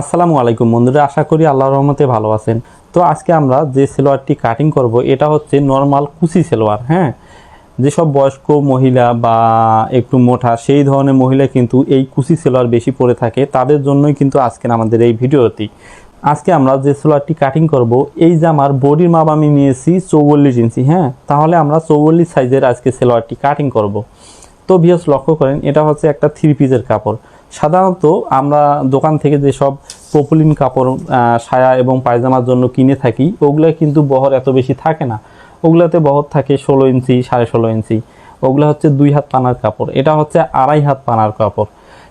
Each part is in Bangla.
আসসালামু আলাইকুম বন্ধুরা, আশা করি আল্লাহর রহমতে ভালো আছেন। তো আজকে আমরা যে সেলোয়ারটি কাটিং করব, এটা হচ্ছে নর্মাল কুচি সেলোয়ার হ্যাঁ? যেসব বয়স্ক মহিলা বা একটু মোটা, সেই ধরনের মহিলা কিন্তু এই কুচি সেলোয়ার বেশি পরে থাকে। তাদের জন্যই কিন্তু আজকের আমাদের এই ভিডিওটি। আজকে আমরা যে সেলোয়ারটি কাটিং করব, এই জামার বডির মাপ আমি নিয়েছি চৌবল্লিশ ইঞ্চি হ্যাঁ? তাহলে আমরা চৌবল্লিশ সাইজের আজকে সেলোয়ারটি কাটিং করব। তো বিয়স লক্ষ্য করেন, এটা হচ্ছে একটা থ্রি পিসের কাপড়। সাধারণত আমরা দোকান থেকে যেসব পপুলিন কাপড় সায়া এবং পায়জামার জন্য কিনে থাকি ওগুলো কিন্তু বহর এত বেশি থাকে না। ওগুলোতে বহর থাকে ষোলো ইঞ্চি, সাড়ে ষোলো ইঞ্চি। ওগুলো হচ্ছে দুই হাত পানার কাপড়। এটা হচ্ছে আড়াই হাত পানার কাপড়।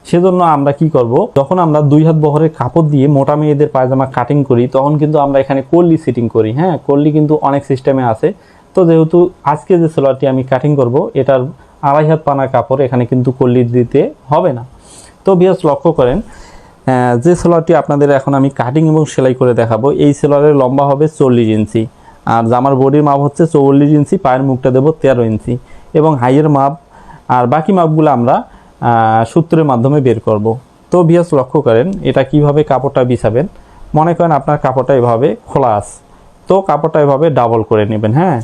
সেজন্য আমরা কি করব, যখন আমরা দুই হাত বহরের কাপড় দিয়ে মোটা মেয়েদের পায়জামা কাটিং করি, তখন কিন্তু আমরা এখানে কল্লি সিটিং করি হ্যাঁ? কল্লি কিন্তু অনেক সিস্টেমে আছে। তো যেহেতু আজকে যে সেলোয়ারটি আমি কাটিং করব, এটার আড়াই হাত পানার কাপড় এখানে কিন্তু কল্লি দিতে হবে না। তো বিয়াস লক্ষ্য করেন যে সেলোয়ারটি আপনাদের এখন আমি কাটিং এবং সেলাই করে দেখাবো, এই সেলোয়ারের লম্বা হবে চল্লিশ ইঞ্চি, আর জামার বডির মাপ হচ্ছে চল্লিশ ইঞ্চি, পায়ের মুখটা দেবো তেরো ইঞ্চি, এবং হাইয়ের মাপ, আর বাকি মাপগুলো আমরা সূত্রের মাধ্যমে বের করব। তো বিয়াস লক্ষ্য করেন, এটা কীভাবে কাপড়টা বিছাবেন, মনে করেন আপনার কাপড়টা এভাবে খোলা আছে, তো কাপড়টা এভাবে ডাবল করে নেবেন হ্যাঁ?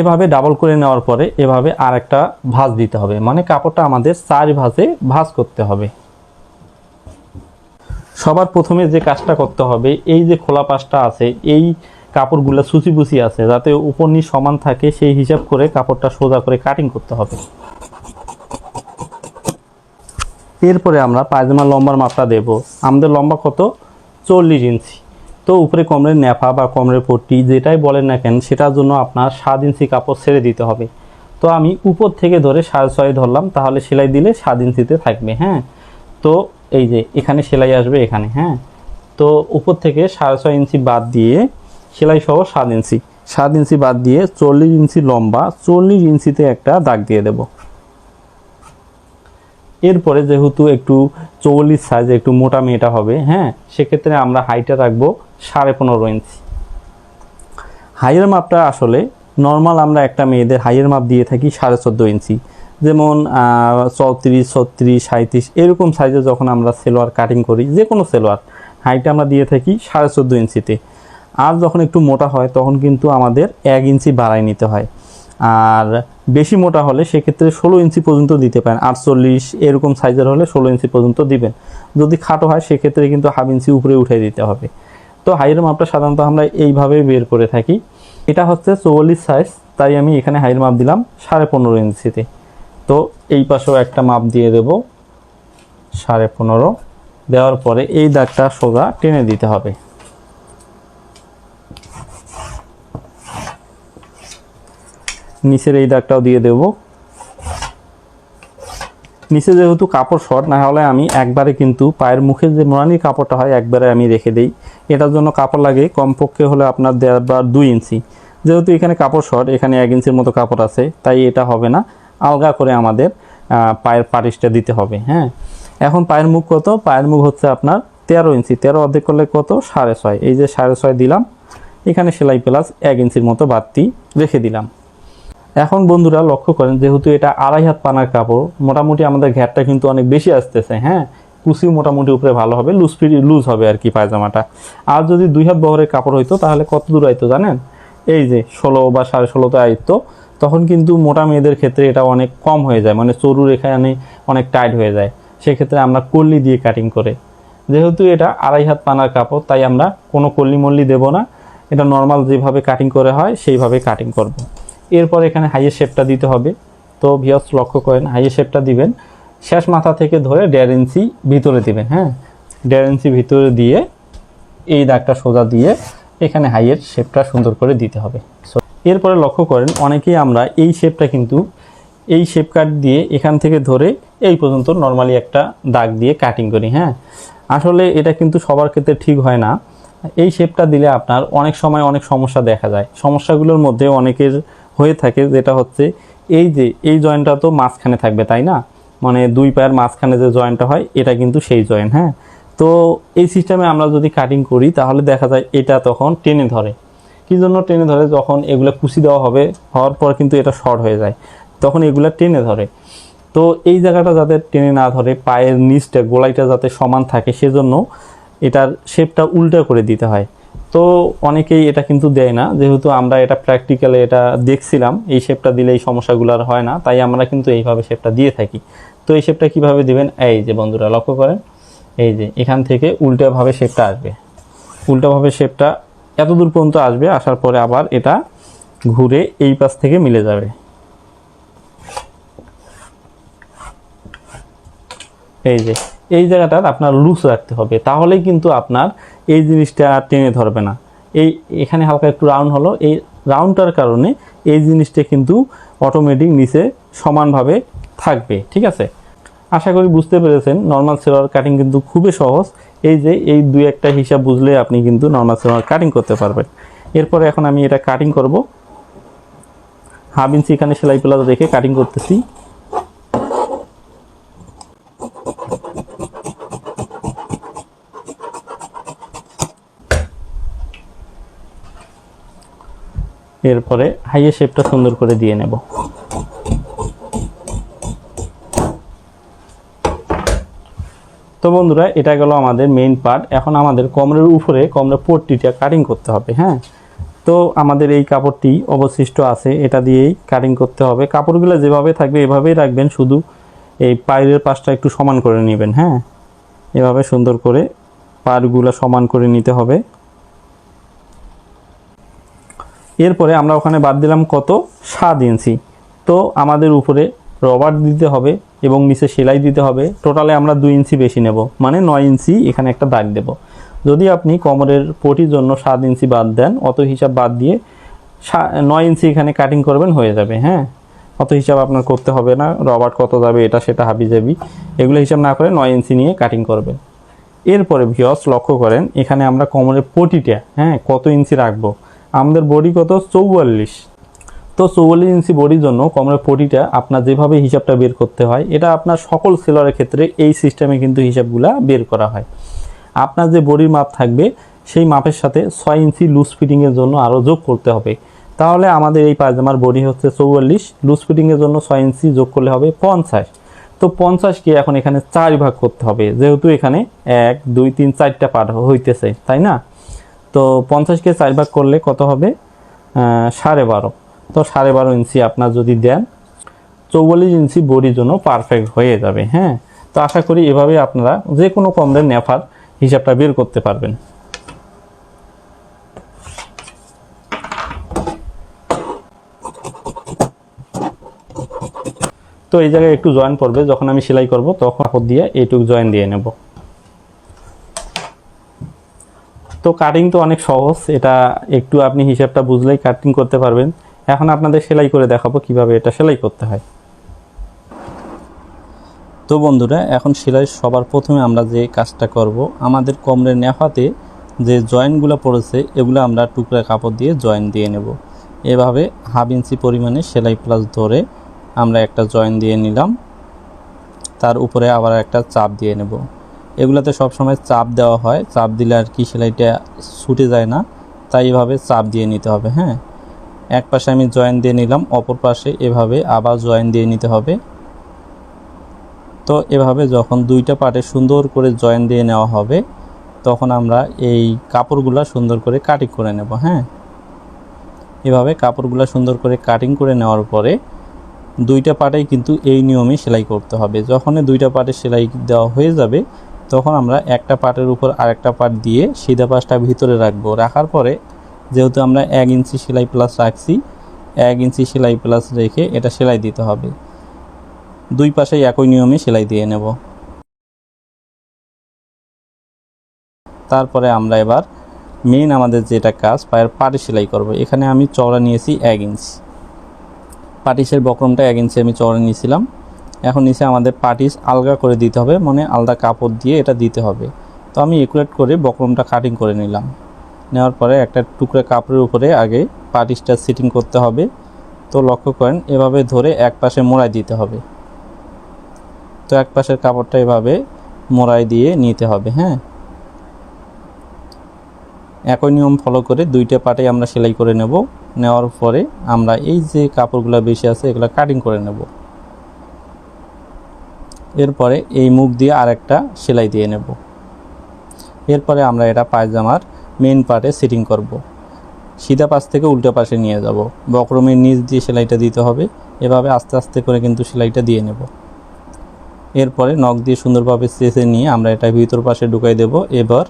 এভাবে ডাবল করে নেওয়ার পরে এভাবে আর একটা ভাঁজ দিতে হবে। মানে কাপড়টা আমাদের চার ভাঁজে ভাঁজ করতে হবে। সবার প্রথমে যে কাজটা করতে হবে, এই যে খোলা পাশটা আছে, এই কাপড়গুলো সুচি বুচি আছে, যাতে উপর নিচ সমান থাকে, সেই হিসাব করে কাপড়টা সোজা করে কাটিং করতে হবে। এরপরে আমরা পায়জামা লম্বার মাপটা দেব। আমাদের লম্বা কত? চল্লিশ ইঞ্চি। তো উপরে কমরের ন্যাফা বা কমরের পট্টি যেটাই বলেন না কেন, সেটার জন্য আপনার সাত ইঞ্চি কাপড় ছেড়ে দিতে হবে। তো আমি উপর থেকে ধরে সাড়ে ছয় ধরলাম, তাহলে সেলাই দিলে সাত ইঞ্চিতে থাকবে হ্যাঁ? তো এই যে এখানে সেলাই আসবে এখানে হ্যাঁ? তো উপর থেকে সাড়ে ছয় ইঞ্চি বাদ দিয়ে সেলাই সহ সাত ইঞ্চি। সাত ইঞ্চি বাদ দিয়ে চল্লিশ ইঞ্চি লম্বা, চল্লিশ ইঞ্চিতে একটা দাগ দিয়ে দেবো। এরপরে যেহেতু একটু চৌল্লিশ সাইজ একটু মোটা মেয়েটা হবে হ্যাঁ সেক্ষেত্রে আমরা হাইটটা রাখব সাড়ে পনেরো ইঞ্চি হাইয়ের মাপটা আসলে নর্মাল আমরা একটা মেয়েদের হাইয়ের মাপ দিয়ে থাকি সাড়ে চোদ্দ ইঞ্চি যেমন চৌত্রিশ, ছত্রিশ সাঁত্রিশ এরকম সাইজে যখন আমরা সেলোয়ার কাটিং করি যে কোনো সেলোয়ার হাইটটা আমরা দিয়ে থাকি সাড়ে চোদ্দ ইঞ্চিতে আর যখন একটু মোটা হয়, তখন কিন্তু আমাদের এক ইঞ্চি বাড়াই নিতে হয়। আর বেশি মোটা হলে সেক্ষেত্রে ষোলো ইঞ্চি পর্যন্ত দিতে পারেন। আটচল্লিশ এরকম সাইজের হলে ষোলো ইঞ্চি পর্যন্ত দিবেন। যদি খাটো হয়, সেক্ষেত্রে কিন্তু হাফ ইঞ্চি উপরে উঠে দিতে হবে। তো হাইয়ের মাপটা সাধারণত আমরা এইভাবে বের করে থাকি। এটা হচ্ছে চৌল্লিশ সাইজ তাই আমি এখানে হাইয়ের মাপ দিলাম সাড়ে পনেরো ইঞ্চিতে। তো এই পাশেও একটা মাপ দিয়ে দেব, সাড়ে পনেরো। দেওয়ার পরে এই দাগটা সোজা টেনে দিতে হবে। নিচের এই দাগটাও দিয়ে দেব। নিচে যেহেতু কাপড় শর্ট, না হলে আমি একবারে কিন্তু পায়ের মুখে যে মোড়ানির কাপড়টা হয়, একবারে আমি রেখে দেই। এটার জন্য কাপড় লাগে, কমপক্ষে হলে আপনার দেড় বা দুই ইঞ্চি। যেহেতু এখানে কাপড় শর্ট, এখানে এক ইঞ্চির মতো কাপড় আছে, তাই এটা হবে না। আলগা করে আমাদের পায়ের পাটিসটা দিতে হবে হ্যাঁ? এখন পায়ের মুখ কত? পায়ের মুখ হচ্ছে আপনার তেরো ইঞ্চি। তেরো অর্ধেক করলে কত? সাড়ে ছয়। এই যে সাড়ে ছয় দিলাম, এখানে সেলাই প্লাস এক ইঞ্চির মতো বাড়তি রেখে দিলাম। এখন বন্ধুরা লক্ষ্য করেন, যেহেতু এটা আড়াই হাত পানার কাপড়, মোটামুটি আমাদের ঘ্যাটটা কিন্তু অনেক বেশি আসতেছে হ্যাঁ? কুচিও মোটামুটি উপরে ভালো হবে লুজ ফিরি লুজ হবে আর কি পায়জামাটা। আর যদি দুই হাত বহরের কাপড় হইতো, তাহলে কত দূর আইতো জানেন? এই যে ষোলো বা সাড়ে ষোলোতে আইতো তখন কিন্তু মোটা মেয়েদের ক্ষেত্রে এটা অনেক কম হয়ে যায় মানে চরুর এখানে অনেক টাইট হয়ে যায়। সেক্ষেত্রে আমরা কল্লি দিয়ে কাটিং করে। যেহেতু এটা আড়াই হাত পানার কাপড়, তাই আমরা কোনো কল্লি মল্লি দেবো না। এটা নর্মাল যেভাবে কাটিং করে হয়, সেইভাবে কাটিং করব। এরপর এখানে হাইয়ের শেপটা দিতে হবে। তো ভিয়স লক্ষ্য করেন হাইয়ের শেপটা দিবেন শেষ মাথা থেকে ধরে দেড় ইঞ্চি ভিতরে দিবেন হ্যাঁ? দেড় ইঞ্চি ভিতরে দিয়ে এই দাগটা সোজা দিয়ে এখানে হাইয়ের শেপটা সুন্দর করে দিতে হবে। So, এরপরে লক্ষ্য করেন অনেকেই আমরা এই শেপটা কিন্তু এই শেপ কাট দিয়ে এখান থেকে ধরে এই পর্যন্ত নর্মালি একটা দাগ দিয়ে কাটিং করি হ্যাঁ? আসলে এটা কিন্তু সবার ক্ষেত্রে ঠিক হয় না। এই শেপটা দিলে আপনার অনেক সময় অনেক সমস্যা দেখা যায়। সমস্যাগুলোর মধ্যে অনেকের হয়ে থাকে, যেটা হচ্ছে এই যে, এই জয়েন্টটা তো মাঝখানে থাকবে, তাই না? মানে দুই পায়ের মাঝখানে যে জয়েন্টটা হয়, এটা কিন্তু সেই জয়েন্ট হ্যাঁ? তো এই সিস্টেমে আমরা যদি কাটিং করি, তাহলে দেখা যায় এটা তখন টেনে ধরে। কি জন্য টেনে ধরে? যখন এগুলো কুচি দেওয়া হবে, হওয়ার পর কিন্তু এটা শর্ট হয়ে যায়। তখন এগুলো টেনে ধরে। তো এই জায়গাটা যাতে টেনে না ধরে, পায়ের নিচটা, গোলাইটা যাতে সমান থাকে, সেজন্য এটার শেপটা উল্টা করে দিতে হয়। তো অনেকেই এটা কিন্তু দেয় না। যেহেতু আমরা এটা প্র্যাকটিক্যালে এটা দেখছিলাম, এই শেপটা দিলে এই সমস্যাগুলো আর হয় না, তাই আমরা কিন্তু এইভাবে শেপটা দিয়ে থাকি। তো এই শেপটা কীভাবে দিবেন? এই যে বন্ধুরা, লক্ষ্য করেন, এই যে এখান থেকে উল্টাভাবে শেপটা আসবে। উল্টাভাবে শেপটা এত দূর পর্যন্ত আসবে, আসার পরে আবার এটা ঘুরে এই পাশ থেকে মিলে যাবে। এই যে এই জায়গাটা আপনার লুজ রাখতে হবে। তাহলেই কিন্তু আপনার এই জিনিসটা টেনে ধরবে না। এই এখানে হালকা একটু রাউন্ড হলো। এই রাউন্ডটার কারণে এই জিনিসটা কিন্তু অটোমেটিক নিচে সমানভাবে থাকবে। ঠিক আছে? আশা করি বুঝতে পেরেছেন। নর্মাল সেলোয়ার কাটিং কিন্তু খুবই সহজ। এই যে, এই দুই একটা হিসাব বুঝলে আপনি কিন্তু নর্মাল সেলোয়ার কাটিং করতে পারবেন। এরপরে এখন আমি এটা কাটিং করব। হাফ ইঞ্চি এখানে সেলাই প্লাজা রেখে কাটিং করতেছি। এরপরে হাইয়ে শেপটা সুন্দর করে দিয়ে নেব। তো বন্ধুরা, এটা গেল আমাদের মেইন পার্ট এখন আমাদের কমরের উপরে, কমরের পট্টিটা কাটিং করতে হবে হ্যাঁ? তো আমাদের এই কাপড়টি অবশিষ্ট আছে, এটা দিয়েই কাটিং করতে হবে। কাপড়গুলো যেভাবে থাকবে, এভাবেই রাখবেন, শুধু এই পায়ের পাশটা একটু সমান করে নেবেন হ্যাঁ? এভাবে সুন্দর করে পাড়গুলো সমান করে নিতে হবে। এরপরে আমরা ওখানে বাদ দিলাম কত? সাত ইঞ্চি। তো আমাদের উপরে রবার দিতে হবে এবং নিচে সেলাই দিতে হবে। টোটালে আমরা দুই ইঞ্চি বেশি নেব। মানে নয় ইঞ্চি এখানে একটা দাগ দেব। যদি আপনি কোমরের পটির জন্য সাত ইঞ্চি বাদ দেন, অত হিসাব বাদ দিয়ে নয় ইঞ্চি এখানে কাটিং করবেন, হয়ে যাবে হ্যাঁ? অত হিসাব আপনার করতে হবে না। রবার কত যাবে, এটা সেটা হাবি যাবি এগুলো হিসাব না করে নয় ইঞ্চি নিয়ে কাটিং করবেন। এরপরে ভিওস লক্ষ্য করেন, এখানে আমরা কোমরের পটিটা হ্যাঁ কত ইঞ্চি রাখব? আমাদের বডি কত? চৌয়াল্লিশ। তো চৌয়াল্লিশ ইঞ্চি বডির জন্য কোমরের পটিটা আপনার যেভাবে হিসাবটা বের করতে হয়, এটা আপনার সকল সেলরের ক্ষেত্রে এই সিস্টেমে কিন্তু হিসাবগুলা বের করা হয়। আপনার যে বডির মাপ থাকবে, সেই মাপের সাথে ছয় ইঞ্চি লুজ ফিটিংয়ের জন্য আরও যোগ করতে হবে। তাহলে আমাদের এই পায়জামার বডি হচ্ছে চৌয়াল্লিশ লুজ ফিটিংয়ের জন্য ছয় ইঞ্চি যোগ করলে হবে পঞ্চাশ। তো পঞ্চাশকে এখন এখানে চার ভাগ করতে হবে, যেহেতু এখানে এক, দুই, তিন, চারটা পার্ট হইতেছে, তাই না? তো পঞ্চাশকে চার ভাগ করলে কত হবে? সাড়ে বারো। তো সাড়ে বারো ইঞ্চি আপনার যদি দেন, চৌয়াল্লিশ ইঞ্চি বডির জন্য পারফেক্ট হয়ে যাবে হ্যাঁ? তো আশা করি এভাবে আপনারা যে কোনো কমরের নেফার হিসাবটা বের করতে পারবেন। তো এই জায়গায় একটু জয়েন পড়বে, যখন আমি সেলাই করব, তখন কাপড় দিয়ে এইটুকু জয়েন দিয়ে নেব। তো কাটিং তো অনেক সহজ, এটা একটু আপনি হিসাবটা বুঝলেই কাটিং করতে পারবেন। এখন আপনাদের সেলাই করে দেখাবো কীভাবে এটা সেলাই করতে হয়। তো বন্ধুরা, এখন সেলাই সবার প্রথমে আমরা যে কাজটা করব, আমাদের কোমরের নেফাতে যে জয়েন্টগুলো পড়েছে, এগুলো আমরা টুকরা কাপড় দিয়ে জয়েন দিয়ে নেব। এভাবে হাফ ইঞ্চি পরিমাণে সেলাই প্লাস ধরে আমরা একটা জয়েন্ট দিয়ে নিলাম। তার উপরে আবার একটা চাপ দিয়ে নেব। এগুলাতে সবসময় চাপ দেওয়া হয়। চাপ দিলে আর কি সেলাইটা ছুটে যায় না। তাই এভাবে চাপ দিয়ে নিতে হবে হ্যাঁ? এক পাশে আমি জয়েন দিয়ে নিলাম, অপর পাশে এভাবে আবার জয়েন দিয়ে নিতে হবে। তো এভাবে যখন দুইটা পার্টে সুন্দর করে জয়েন দিয়ে নেওয়া হবে, তখন আমরা এই কাপড়গুলো সুন্দর করে কাটিং করে নেব হ্যাঁ? এভাবে কাপড়গুলো সুন্দর করে কাটিং করে নেওয়ার পরে দুইটা পার্টেই কিন্তু এই নিয়মে সেলাই করতে হবে। যখনই দুইটা পার্টে সেলাই দেওয়া হয়ে যাবে তখন আমরা একটা পার্টের উপর আরেকটা পার্ট দিয়ে সিধা পাশটা ভিতরে রাখব। রাখার পরে যেহেতু আমরা এক ইঞ্চি সেলাই প্লাস রাখছি, এক ইঞ্চি সেলাই প্লাস রেখে এটা সেলাই দিতে হবে। দুই পাশেই একই নিয়মে সেলাই দিয়ে নেব। তারপরে আমরা এবার মেন আমাদের যেটা কাজ, পায়ের পাটি সেলাই করব। এখানে আমি চওড়া নিয়েছি এক ইঞ্চি। পাটিসের বক্রমটা এক ইঞ্চি আমি চওড়া নিয়েছিলাম। এখন নিচে আমাদের পাটিস আলগা করে দিতে হবে মানে আলাদা কাপড় দিয়ে এটা দিতে হবে। তো আমি একুরেট করে বক্রমটা কাটিং করে নিলাম। নেওয়ার পরে একটা টুকরা কাপড়ের উপরে আগে পাটিসটা সিটিং করতে হবে। তো লক্ষ্য করেন, এভাবে ধরে এক পাশে মোড়াই দিতে হবে। তো এক পাশের কাপড়টা এভাবে মোড়াই দিয়ে নিতে হবে হ্যাঁ? একই নিয়ম ফলো করে দুইটা পাটে আমরা সেলাই করে নেব। নেওয়ার পরে আমরা এই যে কাপড়গুলো বেশি আছে, এগুলো কাটিং করে নেব। এরপরে এই মুখ দিয়ে আরেকটা সেলাই দিয়ে নেব। এরপরে আমরা এটা পায়জামার মেন পার্টে সিটিং করব। সিধা পাশ থেকে উল্টো পাশে নিয়ে যাব। বক্রমের নিচ দিয়ে সেলাইটা দিতে হবে। এভাবে আস্তে আস্তে করে কিন্তু সেলাইটা দিয়ে নেব। এরপরে নখ দিয়ে সুন্দরভাবে চেঁচে নিয়ে আমরা এটা ভিতর পাশে ঢুকাই দেব। এবার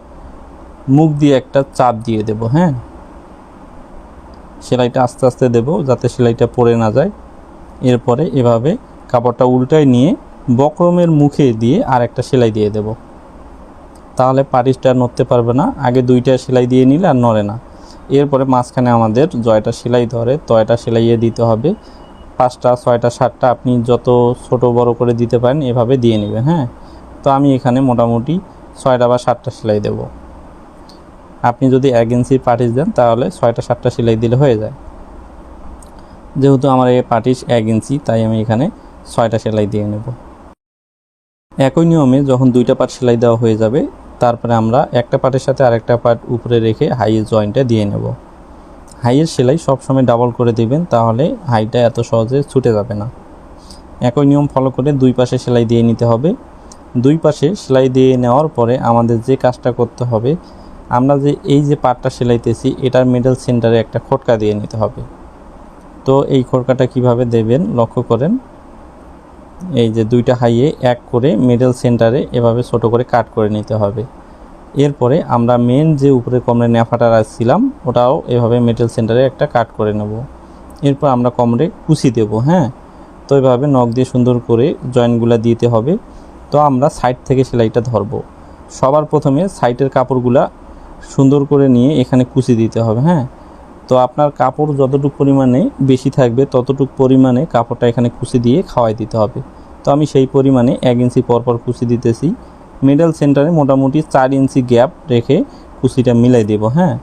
মুখ দিয়ে একটা চাপ দিয়ে দেব হ্যাঁ? সেলাইটা আস্তে আস্তে দেব যাতে সেলাইটা পড়ে না যায়। এরপরে এভাবে কাপড়টা উল্টায় নিয়ে বক্রমের মুখে দিয়ে আর একটা সেলাই দিয়ে দেব। তাহলে পাটিসটা নড়তে পারবে না, আগে দুইটা সেলাই দিয়ে নিলে আর নড়ে না। এরপরে মাঝখানে আমাদের জয়টা সেলাই ধরে, তয়টা সেলাইয়ে দিতে হবে। পাঁচটা, ছয়টা, সাতটা আপনি যত ছোট বড় করে দিতে পারেন এভাবে দিয়ে নেবেন হ্যাঁ? তো আমি এখানে মোটামুটি ছয়টা বা সাতটা সেলাই দেব। আপনি যদি এক ইঞ্চি পাটিস দেন তাহলে ছয়টা, সাতটা সেলাই দিলে হয়ে যায়। যেহেতু আমার এই পাটিস এক ইঞ্চি, তাই আমি এখানে ছয়টা সেলাই দিয়ে নেব। একই নিয়মে যখন দুইটা পার্ট সেলাই দেওয়া হয়ে যাবে, তারপরে আমরা একটা পার্টের সাথে আরেকটা পার্ট উপরে রেখে হাইয়ের জয়েন্টটা দিয়ে নেব। হাইয়ের সেলাই সবসময় ডাবল করে দিবেন, তাহলে হাইটা এত সহজে ছুটে যাবে না। একই নিয়ম ফলো করে দুই পাশে সেলাই দিয়ে নিতে হবে। দুই পাশে সেলাই দিয়ে নেওয়ার পরে আমাদের যে কাজটা করতে হবে, আমরা যে এই যে পার্টটা সেলাইতেছি, এটার মিডল সেন্টারে একটা খটকা দিয়ে নিতে হবে। তো এই খটকাটা কীভাবে দেবেন, লক্ষ্য করেন। এই যে দুইটা হাইয়ে এক করে মিডল সেন্টারে এভাবে ছোট করে কাট করে নিতে হবে। এরপরে আমরা মেন যে উপরে কমরে ন্যাফাটা রাখছিলাম ওটাও এভাবে মিডল সেন্টারে একটা কাট করে নেব। এরপর আমরা কমরে কুচি দেব হ্যাঁ? তো এভাবে নখ দিয়ে সুন্দর করে জয়েন্টগুলো দিতে হবে। তো আমরা সাইড থেকে সেলাইটা ধরব। সবার প্রথমে সাইডের কাপড়গুলা সুন্দর করে নিয়ে এখানে কুচি দিতে হবে হ্যাঁ? তো আপনার কাপড় যতটুকু পরিমাণে বেশি থাকবে, ততটুকু পরিমাণে কাপড়টা এখানে কুচি দিয়ে খাওয়াই দিতে হবে। তো আমি সেই পরিমাণে এক ইঞ্চি পরপর কুচি দিতেছি। মিডল সেন্টারে মোটামুটি চার ইঞ্চি গ্যাপ রেখে কুচিটা মিলাই দেব হ্যাঁ?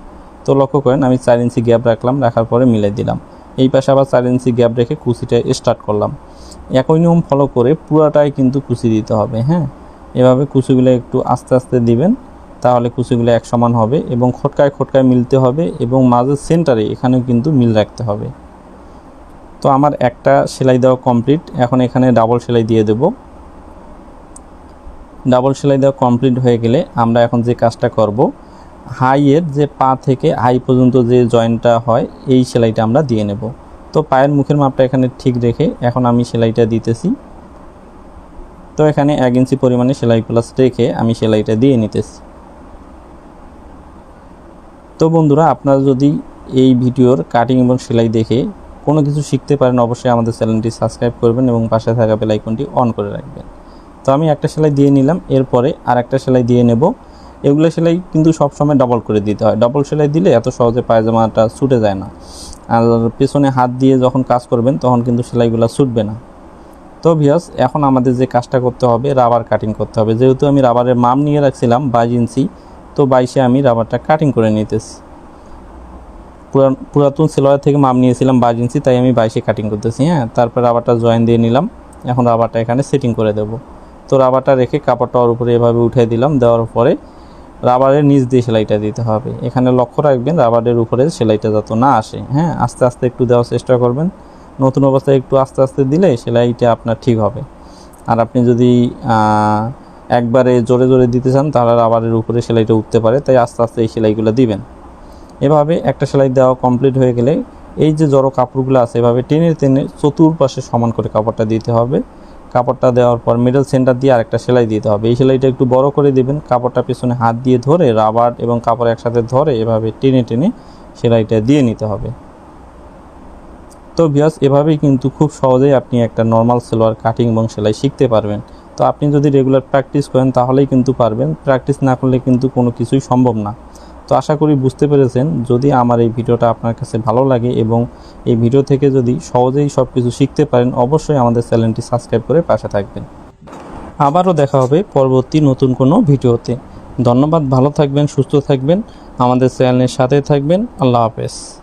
তো লক্ষ্য করেন, আমি চার ইঞ্চি গ্যাপ রাখলাম, রাখার পরে মিলাই দিলাম। এই পাশে আবার চার ইঞ্চি গ্যাপ রেখে কুচিটা স্টার্ট করলাম। একই নিয়ম ফলো করে পুরাটাই কিন্তু কুচি দিতে হবে হ্যাঁ? এভাবে কুচিগুলো একটু আস্তে আস্তে দিবেন। তাহলে কুচিগুলো এক সমান হবে এবং খটকায় খটকায় মিলতে হবে এবং মাঝের সেন্টারে এখানেও কিন্তু মিল রাখতে হবে। তো আমার একটা সেলাই দেওয়া কমপ্লিট এখন এখানে ডাবল সেলাই দিয়ে দেব। ডাবল সেলাই দেওয়া কমপ্লিট হয়ে গেলে আমরা এখন যে কাজটা করব, হাইয়ের যে পা থেকে হাই পর্যন্ত যে জয়েন্টটা হয়, এই সেলাইটা আমরা দিয়ে নেব। তো পায়ের মুখের মাপটা এখানে ঠিক রেখে এখন আমি সেলাইটা দিতেছি। তো এখানে এক ইঞ্চি পরিমাণে সেলাই প্লাস রেখে আমি সেলাইটা দিয়ে নিতেছি। তো বন্ধুরা, আপনারা যদি এই ভিডিওর কাটিং এবং সেলাই দেখে কোনো কিছু শিখতে পারেন, অবশ্যই আমাদের চ্যানেলটি সাবস্ক্রাইব করবেন এবং পাশে থাকা বেল আইকনটি অন করে রাখবেন। তো আমি একটা সেলাই দিয়ে নিলাম, এরপরে আর একটা সেলাই দিয়ে নেব। এগুলো সেলাই কিন্তু সবসময় ডবল করে দিতে হয়। ডবল সেলাই দিলে এত সহজে পায়জামাটা ছুটে যায় না। আর পেছনে হাত দিয়ে যখন কাজ করবেন, তখন কিন্তু সেলাইগুলো ছুটবে না। তো ভিয়াস এখন আমাদের যে কাজটা করতে হবে রাবার কাটিং করতে হবে। যেহেতু আমি রাবারের মাম নিয়ে রাখছিলাম, বাইশ ইঞ্চি তো বাইশে আমি রাবারটা কাটিং করে নিতেছি। পুরাতন সেলোয়ার থেকে মাপ নিয়েছিলাম বাইশ ইঞ্চি, তাই আমি বাইশে কাটিং করতেছি হ্যাঁ? তারপর রাবারটা জয়েন দিয়ে নিলাম। এখন রাবারটা এখানে সেটিং করে দেব। তো রাবারটা রেখে কাপড়টা ওর উপরে এভাবে উঠে দিলাম, দেওয়ার পরে রাবারের নিচ দিয়ে সেলাইটা দিতে হবে। এখানে লক্ষ্য রাখবেন, রাবারের উপরে সেলাইটা যত না আসে হ্যাঁ? আস্তে আস্তে একটু দেওয়ার চেষ্টা করবেন। নতুন অবস্থায় একটু আস্তে আস্তে দিলে সেলাইটা আপনার ঠিক হবে। আর আপনি যদি একবারে জোরে জোরে দিতে চান, তাহলে রাবারের উপরে সেলাইটা উঠতে পারে, তাই আস্তে আস্তে এই সেলাইগুলো দিবেন। এভাবে একটা সেলাই দেওয়া কমপ্লিট হয়ে গেলে এই যে জড়ো কাপড়গুলো আছে, এভাবে টেনে টেনে চতুর্পাশে সমান করে কাপড়টা দিতে হবে। কাপড়টা দেওয়ার পর মিডল সেন্টার দিয়ে আরেকটা সেলাই দিতে হবে। এই সেলাইটা একটু বড় করে দিবেন, কাপড়টা পেছনে হাত দিয়ে ধরে রাবার এবং কাপড় একসাথে ধরে এভাবে টেনে টেনে সেলাইটা দিয়ে নিতে হবে। তো বিয়াস এভাবেই কিন্তু খুব সহজেই আপনি একটা নর্মাল সেলোয়ার কাটিং এবং সেলাই শিখতে পারবেন। তো আপনি যদি রেগুলার প্র্যাকটিস করেন তাহলেই কিন্তু পারবেন। প্র্যাকটিস না করলে কিন্তু কোনো কিছুই সম্ভব না। তো আশা করি বুঝতে পেরেছেন। যদি আমার এই ভিডিওটা আপনার কাছে ভালো লাগে এবং এই ভিডিও থেকে যদি সহজেই সব কিছু শিখতে পারেন, অবশ্যই আমাদের চ্যানেলটি সাবস্ক্রাইব করে পাশে থাকবেন। আবারও দেখা হবে পরবর্তী নতুন কোনো ভিডিওতে। ধন্যবাদ, ভালো থাকবেন, সুস্থ থাকবেন। আমাদের চ্যানেলের সাথে থাকবেন। আল্লাহ হাফেজ।